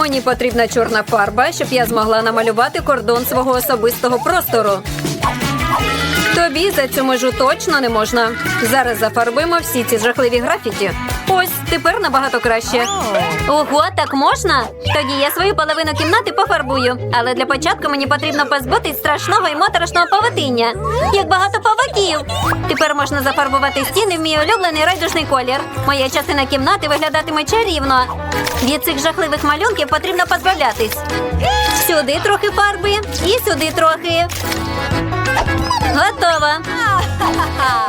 Мені потрібна чорна фарба, щоб я змогла намалювати кордон свого особистого простору. Тобі за цю межу точно не можна. Зараз зафарбуємо всі ці жахливі графіті. Ось тепер набагато краще. Ого, так можна? Тоді я свою половину кімнати пофарбую. Але для початку мені потрібно позбутись страшного і моторошного павутиння. Як багато павуків. Тепер можна зафарбувати стіни в мій улюблений райдужний колір. Моя частина кімнати виглядатиме чарівно. Від цих жахливих малюнків потрібно позбавлятись. Сюди трохи фарби і сюди трохи. Готово.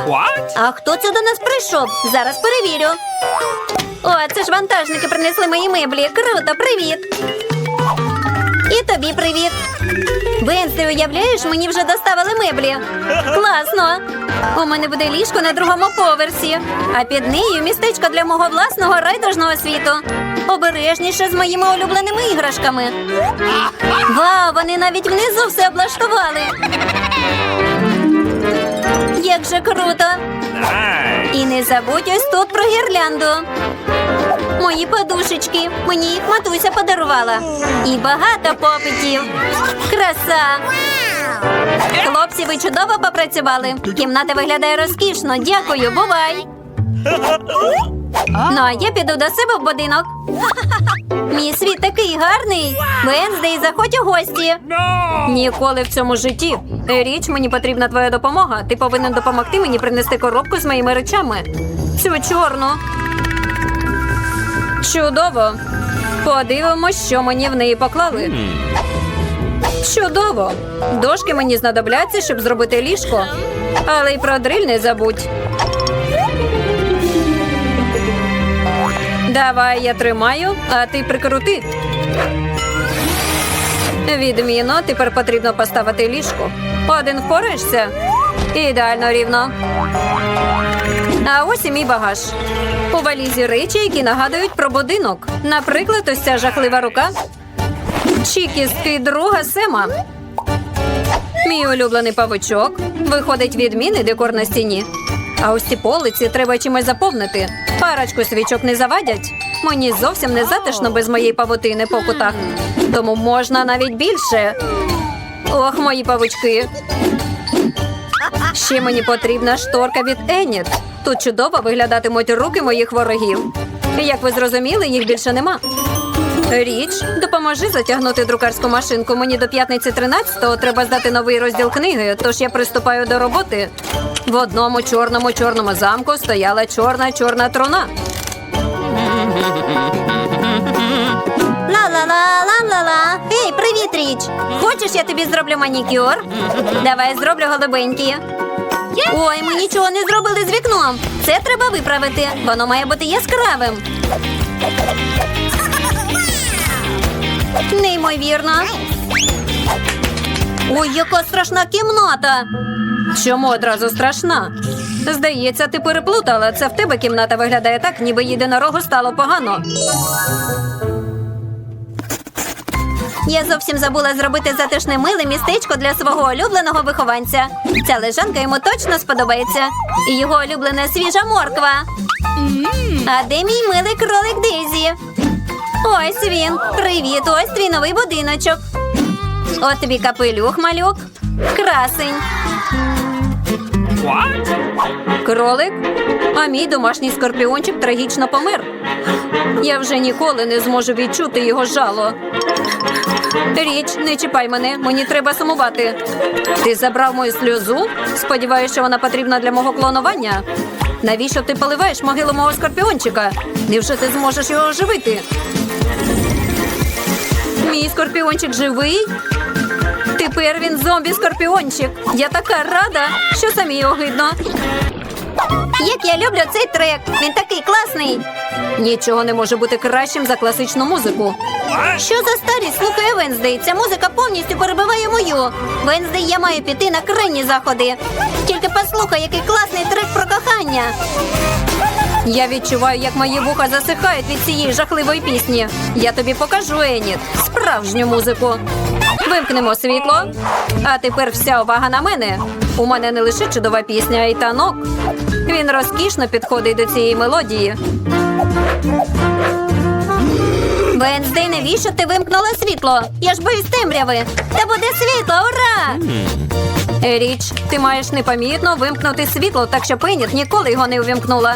What? А хто це до нас прийшов? Зараз перевірю. О, це ж вантажники принесли мої меблі. Круто, привіт. І тобі привіт. Венсі, уявляєш, мені вже доставили меблі. Класно. У мене буде ліжко на другому поверсі, а під нею містечко для мого власного райдужного світу. Обережніше з моїми улюбленими іграшками. Вау, вони навіть внизу все облаштували. Як же круто! І не забудь ось тут про гірлянду. Мої подушечки. Мені їх матуся подарувала. І багато попитів. Краса. Хлопці, ви чудово попрацювали. Кімната виглядає розкішно. Дякую, бувай. Ну, а я піду до себе в будинок. Мій світ такий гарний. Венздей, заходь у гості. Ніколи в цьому житті. Річ, мені потрібна твоя допомога. Ти повинен допомогти мені принести коробку з моїми речами. Цю чорну. Чудово. Подивимось, що мені в неї поклали. Чудово. Дошки мені знадобляться, щоб зробити ліжко. Але й про дриль не забудь. Давай я тримаю, а ти прикрути. Відмінно, тепер потрібно поставити ліжко. Один впораєшся? Ідеально рівно. А ось і мій багаж. У валізі речі, які нагадують про будинок. Наприклад, ось ця жахлива рука. Чи друга Сема. Мій улюблений павучок. Виходить відмінний декор на стіні. А ось ці полиці треба чимось заповнити. Парочку свічок не завадять. Мені зовсім не затишно без моєї павутини по кутах. Тому можна навіть більше. Ох, мої павучки. Ще мені потрібна шторка від Еніт. Тут чудово виглядатимуть руки моїх ворогів. Як ви зрозуміли, їх більше нема. Річ, допоможи затягнути друкарську машинку. Мені до п'ятниці 13-го треба здати новий розділ книги, тож я приступаю до роботи. В одному чорному чорному замку стояла чорна чорна труна. Ла-ла-ла-ла-ла-ла. Ей, привіт, Річ! Хочеш, я тобі зроблю манікюр? Давай зроблю голубенькі. Ой, ми нічого не зробили з вікном. Це треба виправити. Воно має бути яскравим. Неймовірно. Ой, яка страшна кімната. Чому одразу страшна? Здається, ти переплутала. Це в тебе кімната виглядає так, ніби єдинорогу стало погано. Я зовсім забула зробити затишне миле містечко для свого улюбленого вихованця. Ця лежанка йому точно сподобається. І його улюблена свіжа морква. А де мій милий кролик Дезі? Ось він. Привіт, ось твій новий будиночок. От тобі капелюх, малюк. Красень. Кролик? А мій домашній скорпіончик трагічно помер. Я вже ніколи не зможу відчути його жало. Річ, не чіпай мене, мені треба сумувати. Ти забрав мою сльозу? Сподіваюся, що вона потрібна для мого клонування. Навіщо ти поливаєш могилу мого скорпіончика? Невже ти зможеш його оживити? Мій скорпіончик живий? Тепер він зомбі-скорпіончик. Я така рада, що самі огидно. Як я люблю цей трек. Він такий класний. Нічого не може бути кращим за класичну музику. Що за старість слухає Венздей? Ця музика повністю перебиває мою. Венздей, я маю піти на крайні заходи. Тільки послухай, який класний трек про кохання. Я відчуваю, як мої вуха засихають від цієї жахливої пісні. Я тобі покажу, Еніт, справжню музику. Вимкнемо світло. А тепер вся увага на мене. У мене не лише чудова пісня, а й танок. Він розкішно підходить до цієї мелодії. Венздей, навіщо ти вимкнула світло? Я ж боюсь темряви. Та буде світло, ура! Річ, ти маєш непомітно вимкнути світло, так що Пеніт ніколи його не увімкнула.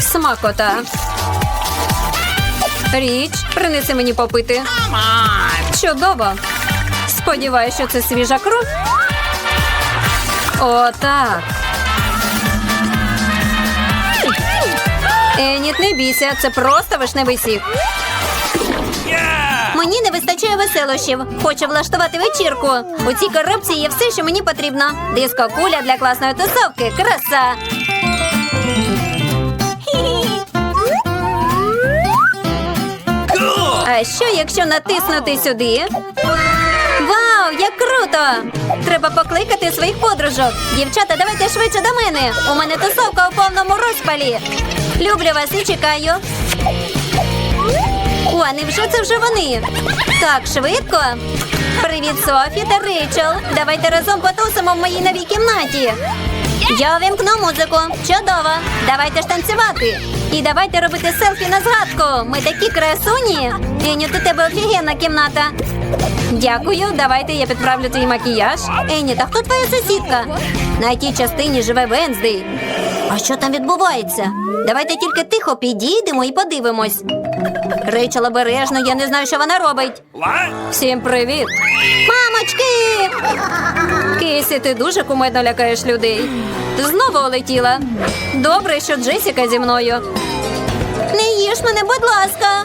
Смакота. Річ, принеси мені попити. Чудово. Сподіваюся, що це свіжа кров. Отак. Еніт, не бійся, це просто вишневий сік. Мені не вистачає веселощів. Хочу влаштувати вечірку. У цій коробці є все, що мені потрібно. Диско куля для класної тусовки. Краса. Що, якщо натиснути сюди? Вау, як круто! Треба покликати своїх подружок. Дівчата, давайте швидше до мене. У мене тусовка у повному розпалі. Люблю вас і чекаю. О, невже це вже вони? Так, швидко. Привіт, Софі та Рейчел. Давайте разом потусимо в моїй новій кімнаті. Я увімкну музику. Чудово. Давайте ж танцювати. І давайте робити селфі на згадку. Ми такі красуні. Еню, у тебе офігенна кімната. Дякую, давайте я підправлю твій макіяж. Ені, та хто твоя сусідка? На тій частині живе Венздей. А що там відбувається? Давайте тільки тихо підійдемо і подивимось. Рейчел обережно, я не знаю, що вона робить. Всім привіт! Мамочки! Кейсі, ти дуже кумедно лякаєш людей. Знову улетіла. Добре, що Джесіка зі мною. Не їж мене, будь ласка.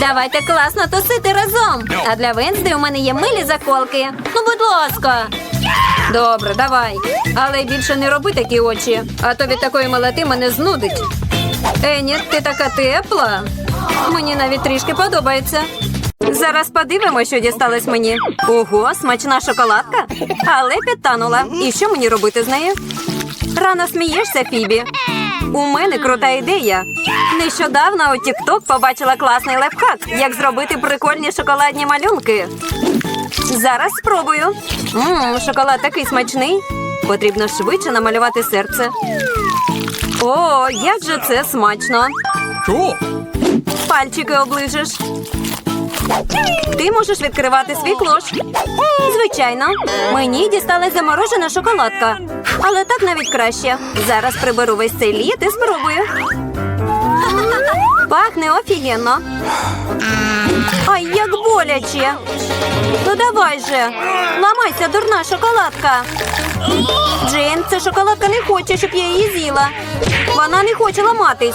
Давайте класно тусити разом. А для Венсди у мене є милі заколки. Ну, будь ласка. Добре, давай. Але більше не роби такі очі, а то від такої милоти мене знудить. Ені, ти така тепла. Мені навіть трішки подобається. Зараз подивимося, що дісталось мені. Ого, смачна шоколадка. Але підтанула. І що мені робити з нею? Рано смієшся, Фібі. У мене крута ідея. Нещодавно у TikTok побачила класний лайфхак, як зробити прикольні шоколадні малюнки. Зараз спробую. Мм, шоколад такий смачний. Потрібно швидше намалювати серце. О, як же це смачно! Пальчики оближеш. Ти можеш відкривати свій клош. Звичайно, мені дісталась заморожена шоколадка. Але так навіть краще. Зараз приберу весь цей лід і спробую. Пахне офігенно. Ай, як боляче. Ну давай же. Ламайся, дурна шоколадка. Джейн, ця шоколадка не хоче, щоб я її з'їла. Вона не хоче ламатись.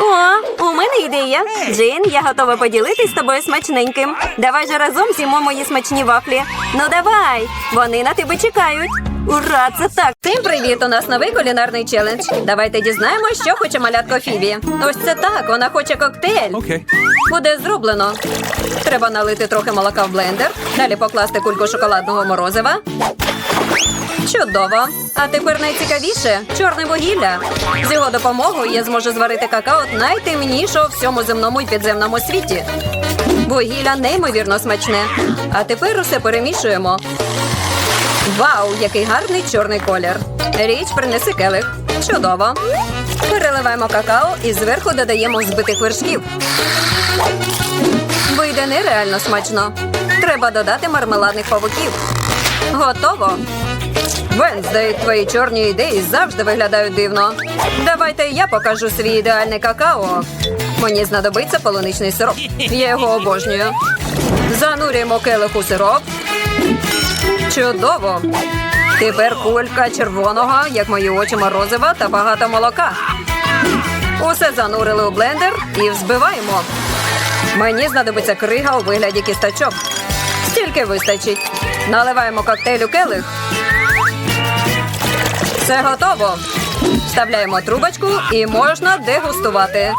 О, у мене ідея. Джин, я готова поділитись з тобою смачненьким. Давай же разом з'їмо мої смачні вафлі. Ну давай, вони на тебе чекають. Ура, це так. Всім привіт! У нас новий кулінарний челендж. Давайте дізнаємось, що хоче малятко Фібі. Ось це так, вона хоче коктейль. Okay. Буде зроблено. Треба налити трохи молока в блендер, далі покласти кульку шоколадного морозива. Чудово. А тепер найцікавіше чорне вугілля. З його допомогою я зможу зварити какао найтемнішого всьому земному і підземному світі. Вугілля неймовірно смачне. А тепер усе перемішуємо. Вау, який гарний чорний колір. Річ принеси келих. Чудово. Переливаємо какао і зверху додаємо збитих вершків. Вийде нереально смачно. Треба додати мармеладних павуків. Готово. Венздей, твої чорні ідеї завжди виглядають дивно. Давайте я покажу свій ідеальний какао. Мені знадобиться полуничний сироп. Я його обожнюю. Занурюємо келих у сироп. Чудово. Тепер кулька червоного, як мої очі морозива та багато молока. Усе занурили у блендер і взбиваємо. Мені знадобиться крига у вигляді кісточок. Стільки вистачить. Наливаємо коктейль у келих. Все готово. Вставляємо трубочку і можна дегустувати.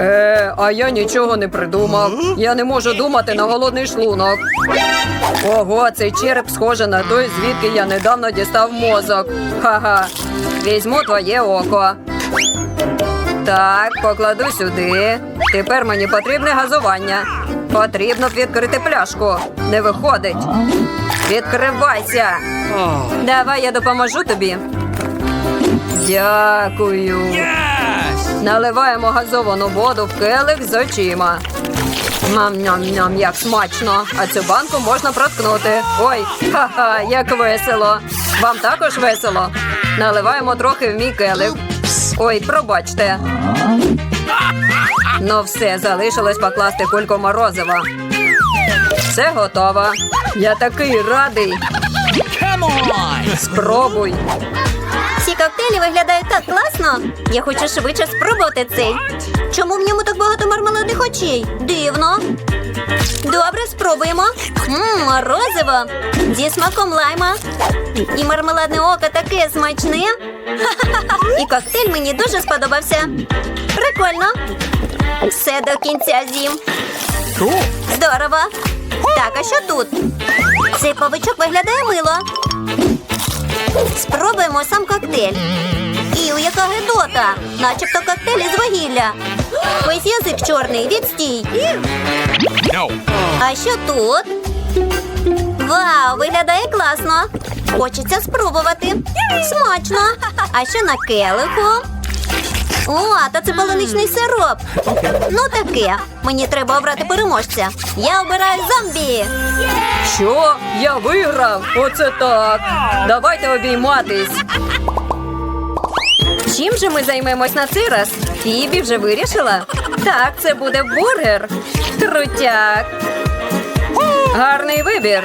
Е, а я нічого не придумав. Я не можу думати на голодний шлунок. Ого, цей череп схоже на той, звідки я недавно дістав мозок. Ха-ха. Візьму твоє око. Так, покладу сюди. Тепер мені потрібне газування. Потрібно відкрити пляшку. Не виходить. Відкривайся. Давай я допоможу тобі. Дякую. Yes. Наливаємо газовану воду в келих з очима. Ням-ням-ням, як смачно. А цю банку можна проткнути. Ой, ха-ха, як весело. Вам також весело. Наливаємо трохи в мій келих. Ой, пробачте. Ну все, залишилось покласти кульку морозива. Все готово. Я такий радий. Come on. Спробуй. Ці коктейлі виглядають так класно. Я хочу швидше спробувати цей. Чому в ньому так багато мармеладних очей? Дивно. Добре, спробуємо. Мм, морозиво. Зі смаком лайма. І мармеладне око таке смачне. І коктейль мені дуже сподобався. Прикольно. Все до кінця з'їм. Здорово. Так, а що тут? Цей павичок виглядає мило. Спробуємо сам коктейль. Іу, яка гидота! Начебто коктейль із вугілля. Ось язик чорний, відстій. No. А що тут? Вау, виглядає класно. Хочеться спробувати. Смачно. А що на келиху? О, та це полуничний сироп. Ну таке. Мені треба обрати переможця. Я обираю зомбі. Що? Я виграв? Оце так. Давайте обійматись. Чим же ми займемось на цей раз? Фібі вже вирішила? Так, це буде бургер. Крутяк. Гарний вибір.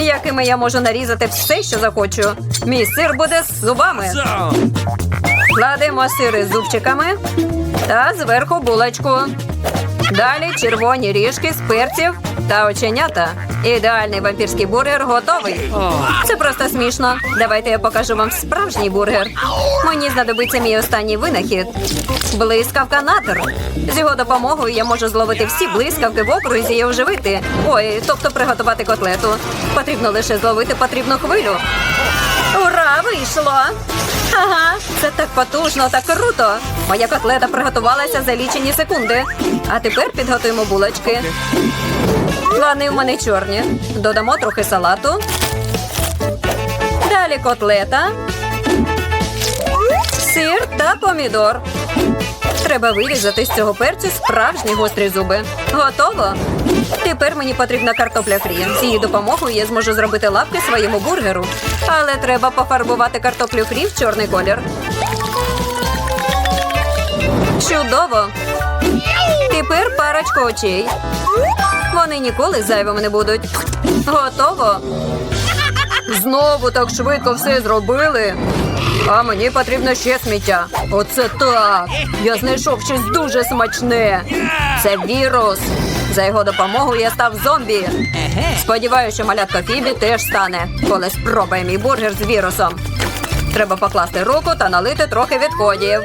Якими я можу нарізати все, що захочу. Мій сир буде з зубами. Кладемо сири зубчиками та зверху булочку. Далі червоні ріжки з перців та оченята. Ідеальний вампірський бургер готовий. Це просто смішно. Давайте я покажу вам справжній бургер. Мені знадобиться мій останній винахід. Блискавка натер. З його допомогою я можу зловити всі блискавки в окрузі і оживити. Ой, тобто приготувати котлету. Потрібно лише зловити потрібну хвилю. Ура, вийшло! Ага, це так потужно, так круто. Моя котлета приготувалася за лічені секунди. А тепер підготуємо булочки. Плани в мене чорні. Додамо трохи салату. Далі котлета, сир та помідор. Треба вирізати з цього перцю справжні гострі зуби. Готово. Тепер мені потрібна картопля фрі. З її допомогою я зможу зробити лапки своєму бургеру. Але треба пофарбувати картоплю фрі в чорний колір. Чудово. Тепер парочка очей. Вони ніколи зайвими не будуть. Готово. Знову так швидко все зробили. А мені потрібно ще сміття. Оце так. Я знайшов щось дуже смачне. Це вірус. За його допомогою я став зомбі. Сподіваюся, що малятка Фібі теж стане, коли спробує мій бургер з вірусом. Треба покласти руку та налити трохи відходів.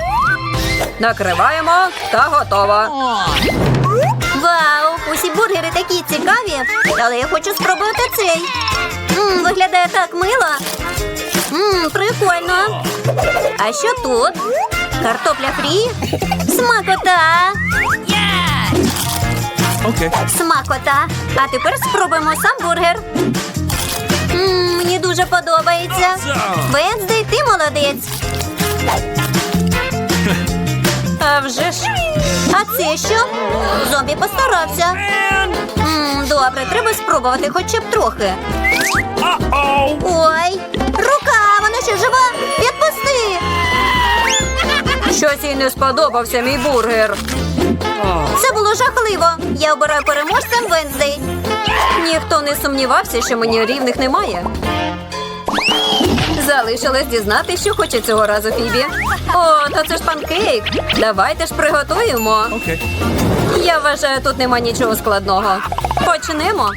Накриваємо та готово. Вау! Усі бургери такі цікаві, але я хочу спробувати цей. М, виглядає так мило. М, прикольно. А що тут? Картопля фрі? Смакота! Okay. Смакота. А тепер спробуємо сам бургер. М, мені дуже подобається. Венздей, ти молодець. А вже ж. А це що? Зомбі постарався. М, добре, треба спробувати хоча б трохи. Ой, рука, вона ще жива. Відпусти. Щось їй не сподобався мій бургер. Це було жахливо. Я обираю переможцем Венздей. Ніхто не сумнівався, що мені рівних немає. Залишилось дізнати, що хоче цього разу Фібі. О, то це ж панкейк. Давайте ж приготуємо. Okay. Я вважаю, тут нема нічого складного. Почнемо.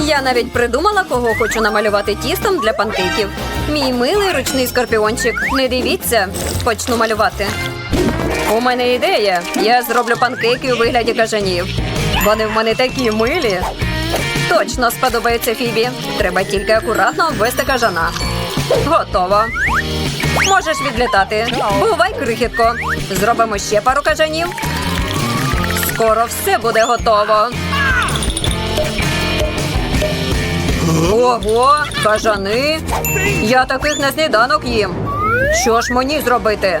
Я навіть придумала, кого хочу намалювати тістом для панкейків. Мій милий ручний скорпіончик. Не дивіться, почну малювати. У мене ідея. Я зроблю панкейки у вигляді кажанів. Вони в мене такі милі. Точно сподобається Фібі. Треба тільки акуратно обвести кажана. Готово. Можеш відлітати. Бувай, крихітко. Зробимо ще пару кажанів. Скоро все буде готово. Ого, кажани. Я таких на сніданок їм. Що ж мені зробити?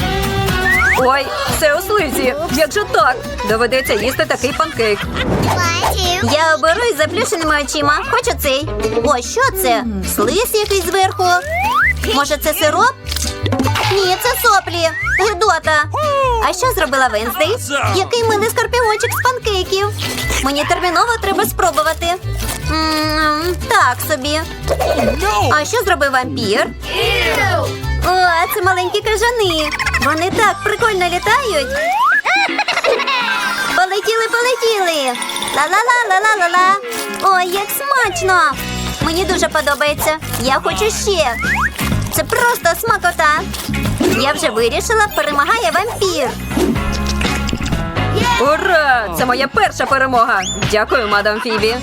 Ой, це у слизі. Як же так? Доведеться їсти такий панкейк. Я оберу із заплющеними очима. Хочу цей. О, що це? Слиз якийсь зверху. Може, це сироп? Ні, це соплі. Гидота. А що зробила Венздей? Який милий скорпіончик з панкейків. Мені терміново треба спробувати. М, так собі. А що зробив вампір? О, це маленькі кажани. Вони так прикольно літають. Полетіли, полетіли. Ла-ла-ла-ла-ла-ла-ла. Ой, як смачно. Мені дуже подобається. Я хочу ще. Це просто смакота. Я вже вирішила, перемагає вампір. Ура! Це моя перша перемога. Дякую, мадам Фібі.